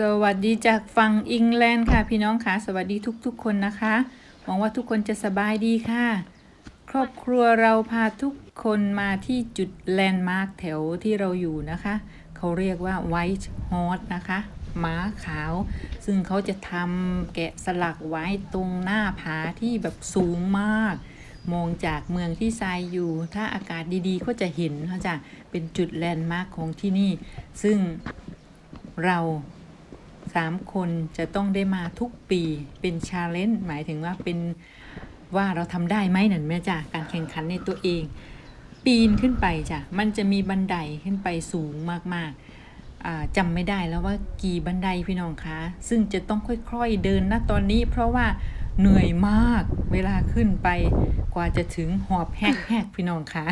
สวัสดีจากฝั่งอิงแลนด์ค่ะพี่น้องค่ะ สวัสดีทุกๆคนนะคะ หวังว่าทุกคนจะสบายดีค่ะ ครอบครัวเราพาทุกคนมาที่จุดแลนด์มาร์คแถวที่เราอยู่นะคะ เขาเรียกว่า White Horse นะคะม้าขาว ซึ่งเขาจะทำแกะสลักไว้ตรงหน้าผาที่แบบสูงมาก มองจากเมืองที่ทรายอยู่ ถ้าอากาศดีๆ ก็จะเห็นเขาจะเป็นจุดแลนด์มาร์คของที่นี่ ซึ่งเรา สามคนจะต้องได้มาทุกปีเป็นชาเลนจ์หมายถึงว่าเป็นว่าเราทำได้ไหมนั่นแม่จ้ะการแข่งขันในตัวเอง ปีนขึ้นไปจ้ะมันจะมีบันไดขึ้นไปสูงมากๆอ่าจำไม่ได้แล้วว่ากี่บันไดพี่น้องคะ ซึ่งจะต้องค่อยๆเดินนะตอนนี้ เพราะว่าเหนื่อยมากเวลาขึ้นไปกว่าจะถึงหอบแหกๆพี่น้องคะ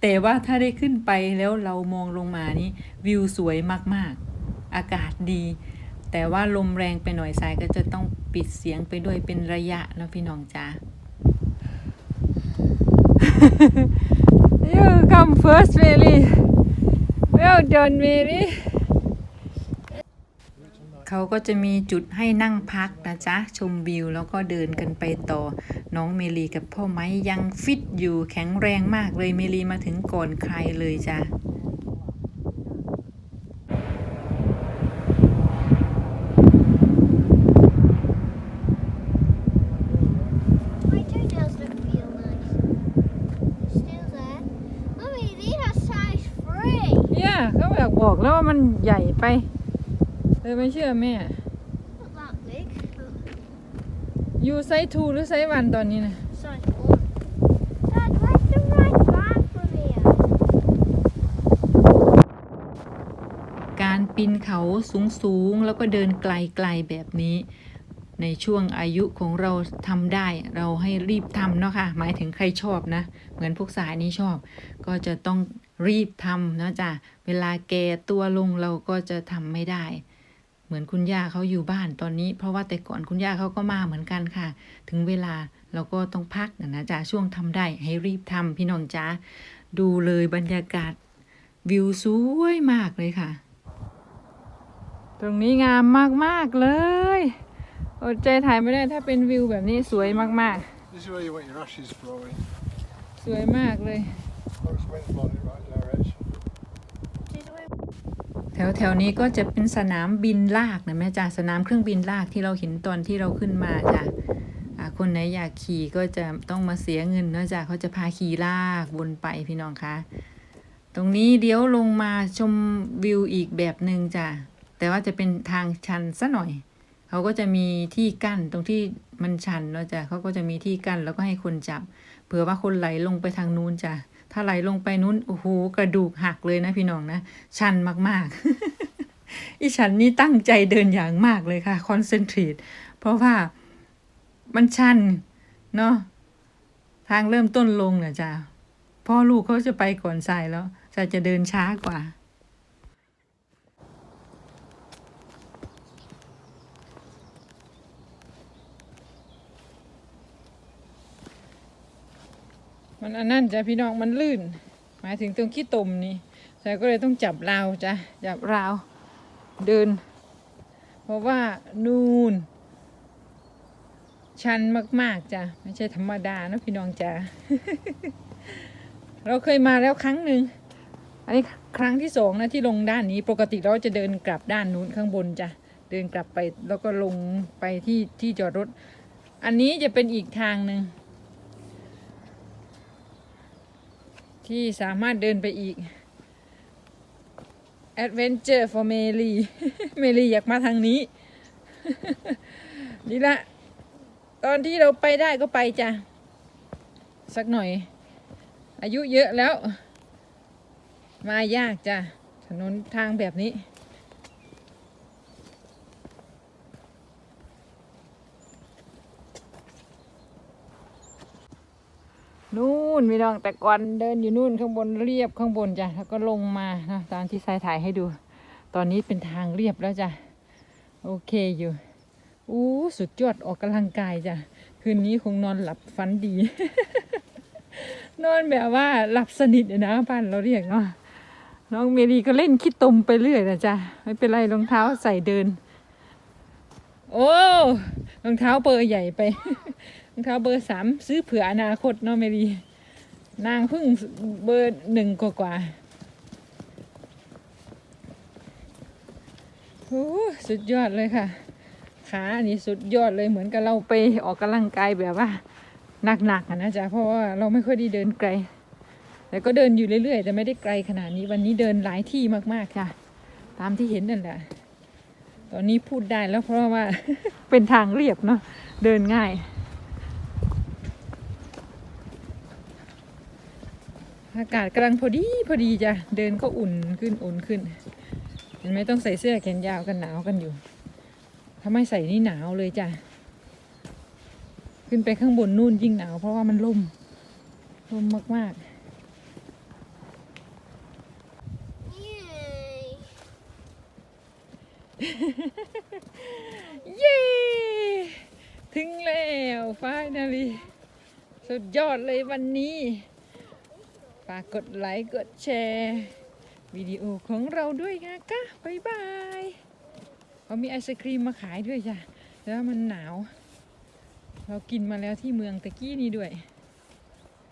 แต่ว่าถ้าได้ขึ้นไปแล้วเรามองลงมานี่วิวสวยมากๆ อากาศดี แต่ว่าลมแรงไปหน่อยสายก็จะต้องปิดเสียงไปด้วยเป็นระยะนะพี่น้องจ้า You come first Mary Well done Mary เขาก็จะมีจุดให้นั่งพักนะจ๊ะ ชมวิวแล้วก็เดินกันไปต่อ น้องเมลีกับพ่อไม้ยังฟิตอยู่แข็งแรงมากเลยเมลีมาถึงก่อนใครเลยจ้ะ My toenails don't feel nice. Still there. Mummy, these are size three. เนี่ยเขาอยาก บอกแล้วว่ามันใหญ่ไปเธอไม่เชื่อแม่ Not that big. but อยู่ไซส์ทูหรือไซส์วันตอนนี้นะ Size one. Dad, where's the right bag from here? การปีนเขาสูงๆ แล้วก็เดินไกลๆแบบนี้ ในช่วงอายุของเราทำได้เราให้รีบทำเนาะค่ะ หมายถึงใครชอบนะ เหมือนพวกสายนี้ชอบ ก็จะต้อง รีบทำนะจ๊ะเวลาแก่ตัวลงเราก็จะทำไม่ได้ เหมือนคุณย่าเขาอยู่บ้านตอนนี้ เพราะว่าแต่ก่อนคุณย่าเขาก็มาเหมือนกันค่ะ ถึงเวลาเราก็ต้องพักนะจ๊ะช่วงทำได้ให้รีบทำพี่น้องจ๊ะดูเลยบรรยากาศวิวสวยมากเลยค่ะ ตรงนี้งามมาก ๆ เลย อดใจถ่ายไม่ได้ถ้าเป็นวิวแบบนี้สวยมาก This is where you want your ashes throwing. ๆสวยมากเลย Looks wind's blowing in the right direction. แถวแถวๆนี้ก็จะเป็นสนามบินลากนะแม่จ้ะสนามเครื่องบินลากที่เราเห็นตอนที่เราขึ้นมาจ้ะอ่าคนไหนอยากขี่ก็จะต้องมาเสียเงินนะจ้ะเขาจะพาขี่ลากวนไปพี่น้องคะตรงนี้เดี๋ยวลงมาชมวิวอีกแบบหนึ่งจ้ะแต่ว่าจะเป็นทางชันซะหน่อย เขาก็จะมีที่กั้นตรงที่มันชันเนาะจ้ะเขาก็จะมีที่กั้นแล้วก็ให้คนจับเผื่อว่าคนไหลลงไปทางนู้นจ้ะ ถ้าไหลลงไปนู้นโอ้โหกระดูกหักเลยนะพี่น้องนะ ชันมากๆ อีฉันนี่ตั้งใจเดินอย่างมากเลยค่ะคอนเซนเทรตเพราะว่ามันชันเนาะทางเริ่มต้นลงนะจ้ะพ่อลูกเขาจะไปก่อนสายแล้วสายจะเดินช้ากว่า มันอันนั่นจ้ะพี่น้องมันลื่น หมายถึงตรงขี้ตมนี่ใส่ก็เลยต้องจับราวจ้ะจับราวเดิน เพราะว่านูนชันมากๆจ้ะไม่ใช่ธรรมดานะพี่น้องจ้ะเราเคยมาแล้วครั้งหนึ่งอันนี้ครั้งที่สองนะที่ลงด้านนี้ปกติเราจะเดินกลับด้านนู้นข้างบนจ้ะเดินกลับไปแล้วก็ลงไปที่ที่จอดรถ อันนี้จะเป็นอีกทางหนึ่ง ที่สามารถเดินไปอีก Adventure for Mary เมลีอยากมาทางนี้ นี่ละ ตอนที่เราไปได้ก็ไปจ้ะ สักหน่อย อายุเยอะแล้ว มายากจ้ะ ถนนทางแบบนี้ นู่นมีน้องแต่ก่อนเดินอยู่นู่นข้างบนเรียบข้างบนจ้ะแล้วก็ลงมานะตามที่สายถ่ายให้ดู ตอนนี้เป็นทางเรียบแล้วจ้ะโอเคอยู่อู้สุดยอดออกกำลังกายจ้ะคืนนี้คงนอนหลับฝันดี นอนแบบว่าหลับสนิทนะบ้านเราเรียกเนาะน้องเมรีก็เล่นขี้ตมไปเรื่อยนะจ๊ะไม่เป็นไรรองเท้าใส่เดิน โอ้รองเท้าเบอร์ใหญ่ไป รองเท้าเบอร์สามซื้อเผื่ออนาคตเนาะเมรีนางเพิ่งเบอร์หนึ่งกว่ากว่าโอ้สุดยอดเลยค่ะ ขาอันนี้สุดยอดเลยเหมือนกับเราไปออกกำลังกายแบบว่าหนักๆนะจ๊ะเพราะว่าเราไม่ค่อยได้เดินไกล แต่ก็เดินอยู่เรื่อยๆ แต่ไม่ได้ไกลขนาดนี้วันนี้เดินหลายที่มากๆค่ะ ตามที่เห็นนั่นแหละตอนนี้พูดได้แล้วเพราะว่าเป็นทางเรียบเนาะเดินง่าย อากาศกำลังพอดีพอดีจ้ะ เดินก็อุ่นขึ้นอุ่นขึ้น เห็นไหมต้องใส่เสื้อแขนยาวกันหนาวกันอยู่ ถ้าไม่ใส่นี่หนาวเลยจ้ะ ขึ้นไปข้างบนนู่นยิ่งหนาว เพราะว่ามันล่มล่มมาก Yay. ๆเย้ถึงแล้วฟายนาลีสุดยอดเลยวันนี้ ฝากกดไลค์กดแชร์วิดีโอของเราด้วยนะคะบ๊ายบายเขามีไอศครีมมาขายด้วยจ้ะแล้วมันหนาว เรากินมาแล้วที่เมืองตะกี้นี้ด้วย